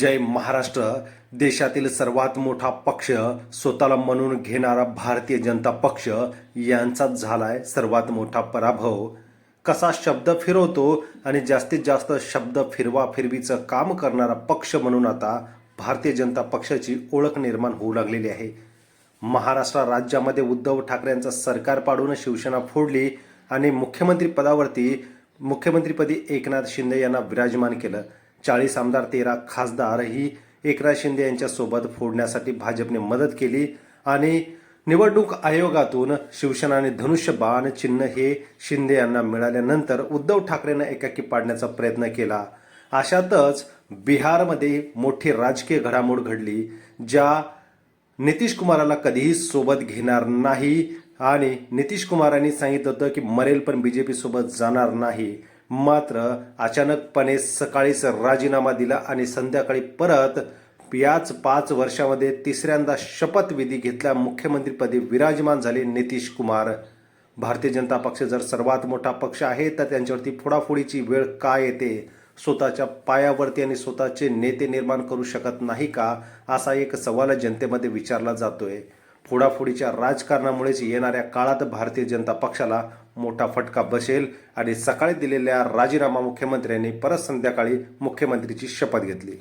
जय महाराष्ट्र. देशातील सर्वात मोठा पक्ष स्वतःला म्हणून घेणारा भारतीय जनता पक्ष यांचाच झालाय सर्वात मोठा पराभव. कसा शब्द फिरवतो आणि जास्तीत जास्त शब्द फिरवा फिरवीचं काम करणारा पक्ष म्हणून आता भारतीय जनता पक्षाची ओळख निर्माण होऊ लागलेली आहे. महाराष्ट्र राज्यामध्ये उद्धव ठाकरेंचं सरकार पाडून शिवसेना फोडली आणि मुख्यमंत्री पदावरती मुख्यमंत्रीपदी एकनाथ शिंदे यांना विराजमान केलं. चाळीस आमदार तेरा खासदार ही एकनाथ शिंदे यांच्यासोबत फोडण्यासाठी भाजपने मदत केली आणि निवडणूक आयोगातून शिवसेना आणि धनुष्यबाण चिन्ह हे शिंदे यांना मिळाल्यानंतर उद्धव ठाकरेंना एकाकी पाडण्याचा प्रयत्न केला. अशातच बिहारमध्ये मोठी राजकीय घडामोड घडली ज्या नितीश कुमाराला कधीही सोबत घेणार नाही आणि नितीश कुमारांनी सांगितलं होतं की मरेल पण बी जे पीसोबत जाणार नाही. मात्र अचानकपणे सकाळीच राजीनामा दिला आणि संध्याकाळी परत याच पाच वर्षामध्ये तिसऱ्यांदा शपथविधी घेतल्या मुख्यमंत्रीपदी विराजमान झाले नितीश कुमार. भारतीय जनता पक्ष जर सर्वात मोठा पक्ष आहे तर त्यांच्यावरती फोडाफोडीची वेळ का येते? स्वतःच्या पायावरती आणि स्वतःचे नेते निर्माण करू शकत नाही का? असा एक सवाल जनतेमध्ये विचारला जातोय. फोडाफोडीच्या राजकारणामुळेच येणाऱ्या काळात भारतीय जनता पक्षाला मोठा फटका बसेल आणि सकाळी दिलेल्या राजीनामा मुख्यमंत्र्यांनी परत संध्याकाळी मुख्यमंत्रीची शपथ घेतली.